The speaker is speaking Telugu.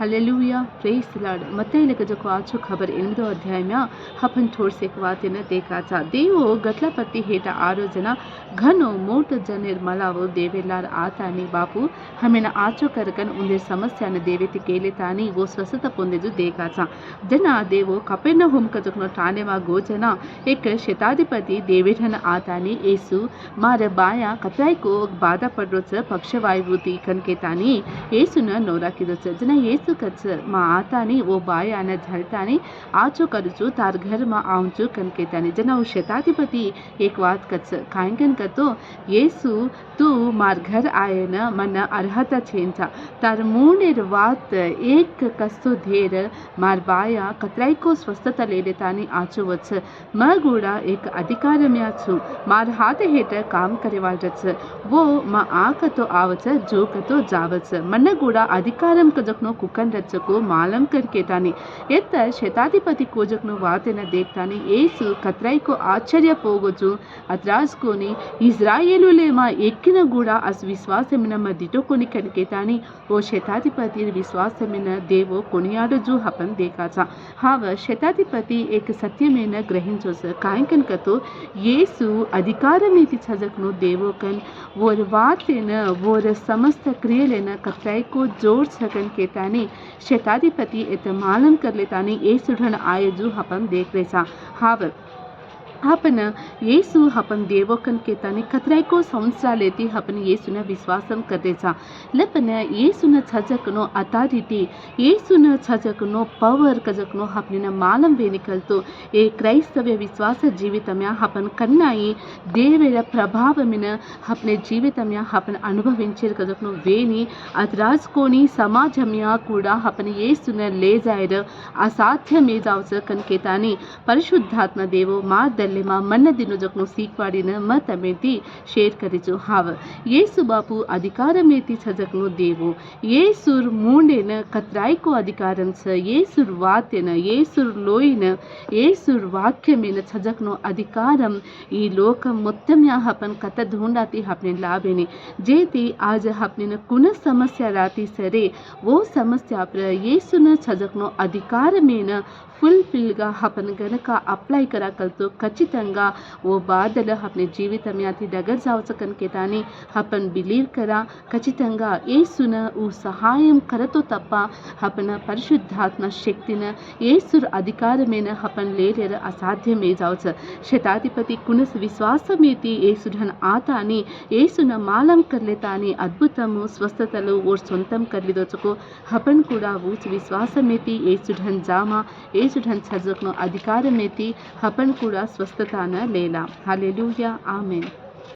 హలెలుయా खबर లాడ్ अध्याय में हपन ఖబర్ से అధ్యాయమ न देखा వాతిన देवो गटला पति हेटा आरो जना घनो मोट जनेर मलावो देवेलार आतानी बापू। हमें न आचो करकन उन्हें समस्या न देवे केले तानी वो स्वसत पोंदे जु देखा देखाचा जना देवो कपे न हुम होम कजुकनो ठाने मा गोचना एक शताधिपति देवेठन आतानी येसु। मार बाया कपराई को बाधा पड़ोच पक्षवायु कन के तानी येसु न नोरा किदोच जना येसु કચ્છ માં આતાની ઓ બાય અને ધરતાની આચો કરજો તાર ઘરમાં આવજો કનકેતાની જણાવું શતાધિપતિ એક વાત કચ્છ કાંકન કરતો యేసు તું માર ઘર આયન મન અર્હત છેંચા તાર મૂનેર વાત એક કસ્તુ ધેર માર બાયા કતરાઈકો સ્વસ્થતા લેલેતાની આચો વચ્છ મ ગૂડા એક અધિકારમ્યા છું માર હાથ હેઠ કામ કરેવાળ રચ વો મ આ કતો આવચ જો કતો જાવચ મને ગૂડા અધિકારમ કજકનો કુક मकन रचको मालम करके ताने एत शताधिपति कोजक वाते न देखताने येसु कत्राई को आश्चर्य पोगोचु अत्रास कोनी इज्राएलु लेमा एक्किन गुड़ा अस विश्वास मिन मदिटो कोनी कनके ताने वो शताधिपति विश्वास मिन देवो कोनियाडो जु हपन देखा था हाव शताधिपति एक सत्य में न ग्रहण जोस कायकन कतो येसु अधिकार मीति छजकनो देवो कन वो वाते न वो समस्त क्रिया लेना कत्राई को ज़ोर छकन के ताने शताधिपति एत मालम कर लेतानी ए सुढन आयजु हपन देख ಆಪನ ಯೇಸು ಹಪನ್ ದೇವೋಕನ್ ಕೇತಾನೆ ಕತ್ರಾಯ್ಕೋ ಸಂಸಾಲೇತಿ ಹಪನ ಯೇಸುನ ವಿಶ್ವಾಸಂ ಕದೇಚ ಲಪನ ಯೇಸುನ ಛಜಕ್ನೋ ಅಥಾರಿಟಿ ಯೇಸುನ ಛಜಕ್ನೋ ಪವರ್ ಕಜಕ್ನೋ ಹಪನಿನ ಮಾಲಂ ವೇನಿಕಲ್ತು ಏ ಕ್ರೈಸ್ತವ್ಯ ವಿಶ್ವಾಸ ಜೀವಿತಮ್ಯ ಹಪನ್ ಕನ್ನಾಯಿ ದೇವರ ప్రభావమిన హప్నే జీవితమ్య హపన అనుభవించే కదకును వేని అద్రాజ్కోని సమాజమ్య కూడా హపన ఏసున లేజాయర అసాధ్యమేదావస కనికేతాని పరిశుద్ధాత్మ దేవో మా దరి ಪಲ್ಯ ಮನ್ನದಿನ ಜೊಕ್ನು ಸೀಕ್ವಾಡಿನ ಮತ ಮೆಂತಿ ಶೇರ್ ಕರಿಚು ಹಾವ ಯೇಸು ಬಾಪು ಅಧಿಕಾರ ಮೇತಿ ಛಜಕ್ನು ದೇವು ಯೇಸುರ್ ಮೂಂಡೆನ ಕತ್ರಾಯ್ಕು ಅಧಿಕಾರಂ ಸ ಯೇಸುರ್ ವಾತ್ಯನ ಯೇಸುರ್ ಲೋಯಿನ ಯೇಸುರ್ ವಾಕ್ಯಮೇನ ಛಜಕ್ನು ಅಧಿಕಾರಂ ಈ ಲೋಕ ಮೊತ್ತಮ್ಯ ಹಪನ್ ಕತ ಧೂಂಡಾತಿ ಹಪ್ನೆ ಲಾಭೆನೆ જેથી આજે આપણને કુન સમસ્યા રાતી સરે વો સમસ્યા આપણે યેસુના છજકનો અધિકાર મેન ફૂલફિલગા હપન ગનક અપ્લાય કરા કલતો કચ ఖచ్చితంగా ఓ బాధలు అప్ని జీవితం యాతి డగర్ జావచకనికే తాని అప్పన్ బిలీవ్ కదా ఖచ్చితంగా ఏసున ఓ సహాయం కరతో తప్ప అప్పన పరిశుద్ధాత్మ శక్తిన ఏసుర్ అధికారమైన అప్పన్ లేలేర అసాధ్యమే జావచ శతాధిపతి కునస్ విశ్వాసమేతి ఏసుడన్ ఆతాని ఏసున మాలం కర్లేతాని అద్భుతము స్వస్థతలు ఓ సొంతం కర్లిదోచకు అప్పన్ కూడా ఊచ విశ్వాసమేతి ఏసుడన్ జామా ఏసుడన్ సర్జకును అధికారమేతి అప్పన్ కూడా స్వస్థ ደስታ ሌላ ሃሌሉያ አሜን።